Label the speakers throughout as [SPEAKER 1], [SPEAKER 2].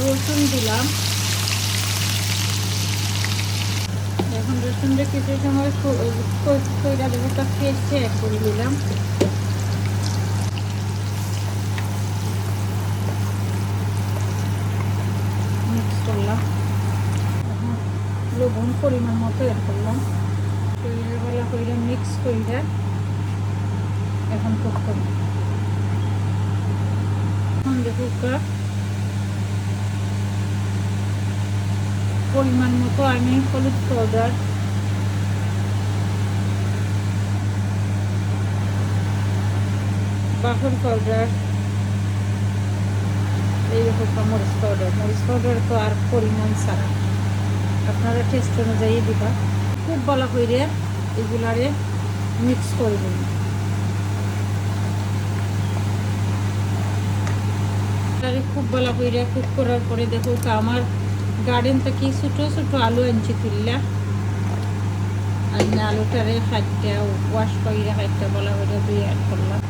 [SPEAKER 1] রসুন দিলাম। এখন রসুনটা কিছু সময় কইরা অ্যাড করে দিলাম মিক্স করলাম। লবণ পরিমাণ মতো অ্যাড করলাম। বেলা কইরা মিক্স কইরা এখন কুক এখন দেখো পরিমাণ মতো আমি হলুদ পাউডার বাহর পাউডার এই এইরকম মরিচ পাউডার মরিচ পাউডার তো আর পরিমাণ ছাড়া। আপনারা টেস্ট অনুযায়ী দিবা। খুব ভালো করে এগুলারে মিক্স করে দিন খুব ভালো করে কুক করার পরে দেখো আমার গার্ডেন থেকে ছোটো ছোটো আলু আনছি তুললা। আর আলুটারে খাইটা ওয়াশ করে খাইটা বলা করে দুই অ্যাড করলাম।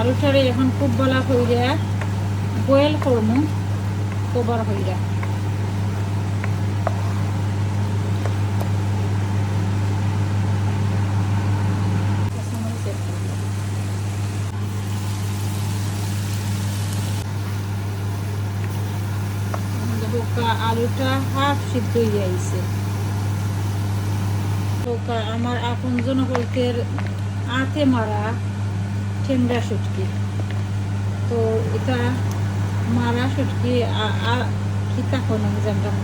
[SPEAKER 1] আলুটারে এখন খুব বলা হইয়া বয়েল করব কবার হইয়া। আলুটা হাফ সিদ্ধ হয়ে আইছে আমার আপন জনকল্পের আতে মারা ঠেন্ডা সুটকি তো এটা মারা সুটকি খিতা কোন আমি জানতাম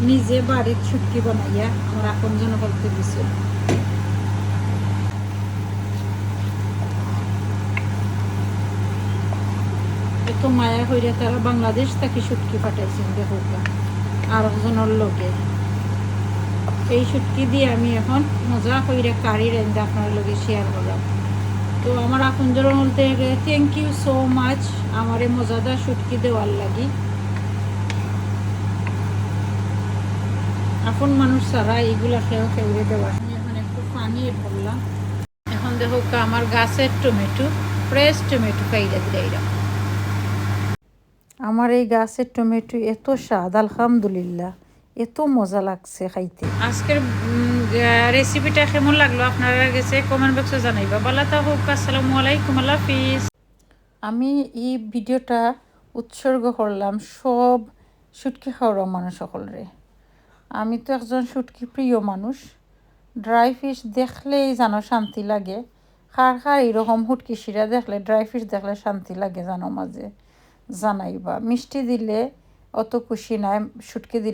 [SPEAKER 1] নিজে বাড়ির সুটকি বানাইয়া আমার আপন জনকল্পে দিছে। এত মায়া হইয়া তারা বাংলাদেশ থেকে সুটকি পাঠাইছেন, দেখো আর একজনের লোকে এই সুটকি দিয়ে আমি এখন মজা কইরা কারি রেঞ্জ আপনার লগে শেয়ার করলাম। তো আমার আপনজন বলতে থ্যাংক ইউ সো মাচ আমার এই মজাদার সুটকি দেওয়ার লাগি। আপন মানুষ ছাড়া এইগুলা খেয়েও খেয়ে দেওয়া আমি এখন একটু পানি ভরলাম এখন দেখো আমার গাছের টমেটো ফ্রেশ টমেটো খাইরা দিলাম। আমার এই গাছের টমেটো এত স্বাদ আলহামদুলিল্লাহ। এত মজা লাগছে খাইতে। আজকের রেসিপিটা কেমন লাগল? আপনারা গেছে কমেন্ট বক্সে জানাইবা। বালা তা হোক আসসালামু আলাইকুম আল্লাহ হাফিজ। আমি এই ভিডিওটা উৎসর্গ করলাম সব সুটকি খাওয়া মানুষ সকলরে। আমি তো একজন সুটকি প্রিয় মানুষ। ড্রাই ফিশ দেখলেই জানো শান্তি লাগে। খার খার এরকম হুটকি শিরা দেখলে ড্রাই ফিশ দেখলে শান্তি লাগে জানো মাঝে। জানাইবা। মিষ্টি দিলে অত খুশি নাই সুটকে দিলে